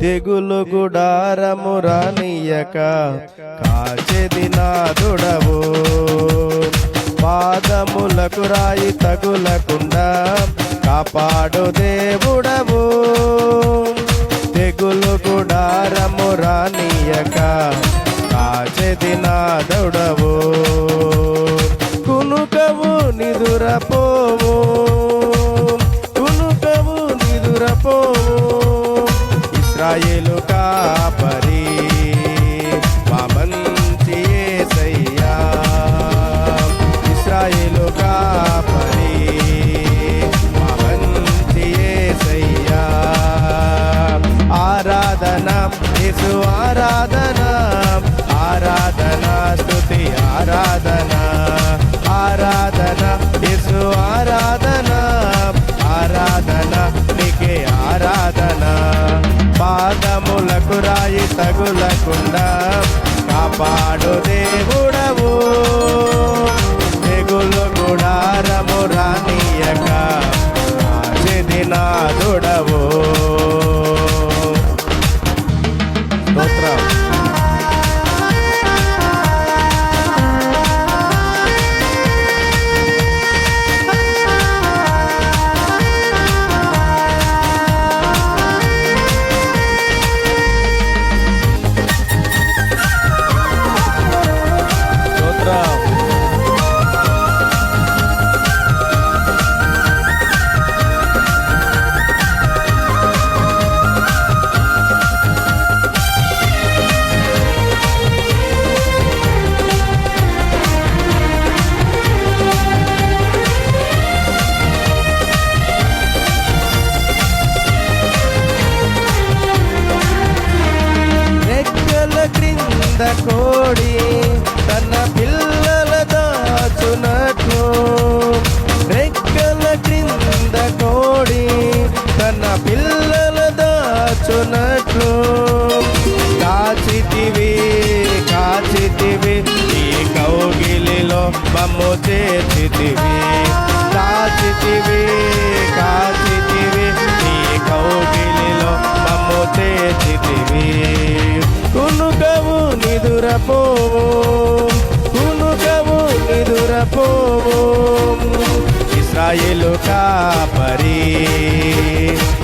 తెగులు గుడారము రానియక కాచెది నాదుడవు పాదములకు రాయి తగులకుండా కాపాడు దేవుడవు. తెగులు గుడారము రానియక కాచెది నాదుడవు కునుకవు నిదురపోవు. ఇస్రాయేలు కాపరి. చెది క్రింద కోడి తన పిల్లల దాచునట్లు. రెక్కల క్రింద కోడి తన పిల్లల దాచునట్లు. కాచితివి కాచితివి ఈ కౌగిలిలో మమ్ము చేర్చితివి. నిదురపోవు ఇస్రాయేలు కాపరి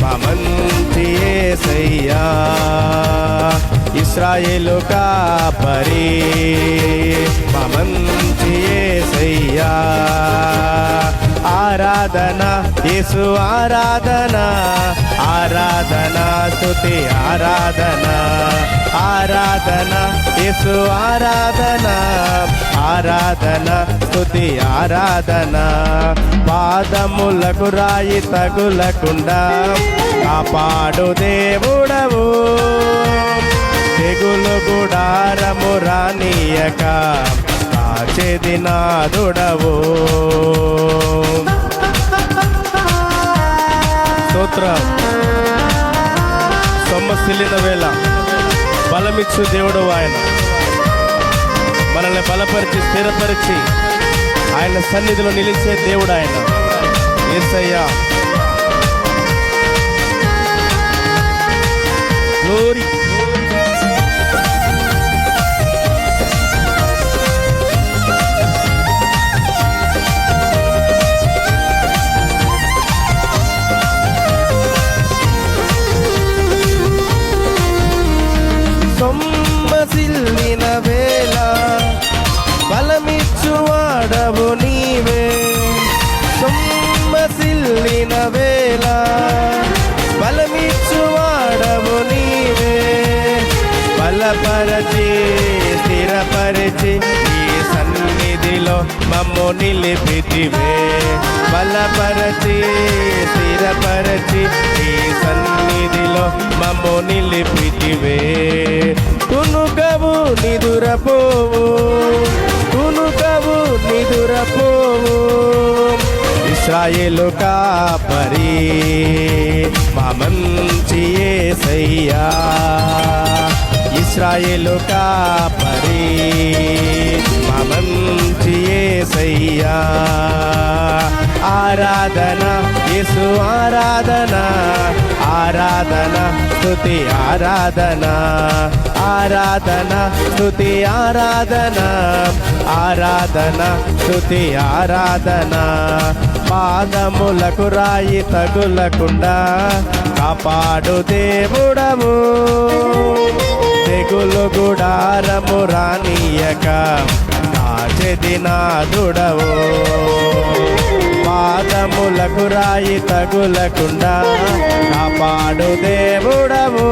మా మంచి యేసయ్యా ఇస్రాయేలు కాపరి మా మంచి యేసయ్యా ఆరాధన యేసు ఆరాధన ఆరాధన స్తుతి ఆరాధన. ఆరాధన యేసు ఆరాధన ఆరాధన స్థుతి ఆరాధన. పాదములకు రాయి తగులకుండా కాపాడు దేవుడవు. తెగులు గుడారము రానియక కాచెది నాదుడవు. స్తోత్రం. సొమ్మసిల్లిన వేళ. బలమిచ్చు దేవుడు ఆయన. మనల్ని బలపరిచి స్థిరపరిచి ఆయన సన్నిధిలో నిలిచే దేవుడు ఆయన. ఏసయ్యా. గ్లోరీ సొమ్మసిల్లిన వేళ బలమిచ్చువాడవు నీవే. సొమ్మసిల్లిన వేళ బలమిచ్చువాడవు నీవే. బలపరచి స్థిరపరిచి ఈ సన్నిధిలో మమ్ము నిలిపితివే. బలపరచి స్థిరపరచి ఈ సన్నిధిలో మమ్ము నిలిపితివే. నిదురపోవు. తునుకవు నిదురపోవు. ఇస్రాయేలు కాపరి మా మంచి యేసయ్యా ఇస్రాయేలు కాపరి మా మంచి యేసయ్యా ఆరాధన యేసు ఆరాధన ఆరాధన స్తుతి ఆరాధన ఆరాధన స్తుతి ఆరాధన ఆరాధన స్తుతి ఆరాధన. పాదములకు రాయి తగులకుండా కాపాడు దేవుడము తెగులు గుడారము రానియక కాచెది పాదములకు రాయి తగులకుండా కాపాడు దేవుడవు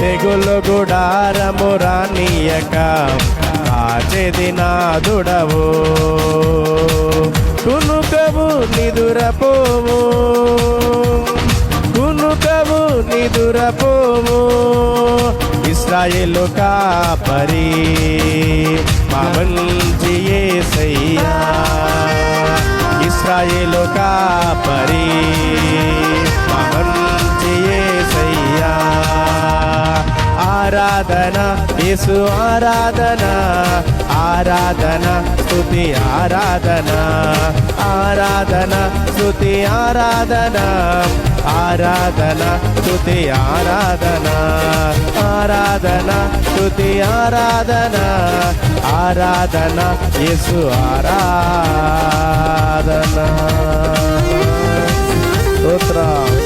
తెగులు గుడారము రానియక కాచెది నాదుడవు కునుకవు నిదురపోవు కునుకవు నిదురపోవు ఇస్రాయేలు కాపరి. మా మంచి యేసయ్యా ఇస్రాయేలు కాపరి. మా మంచి యేసయ్యా ఆరాధన యేసు ఆరాధన. ఆరాధన స్తుతి ఆరాధన. ఆరాధన స్తుతి ఆరాధన. ఆరాధన స్తుతి ఆరాధన. ఆరాధన స్థుతి ఆరాధన ఆరాధన యేసు ఆరాధన. స్తోత్రం.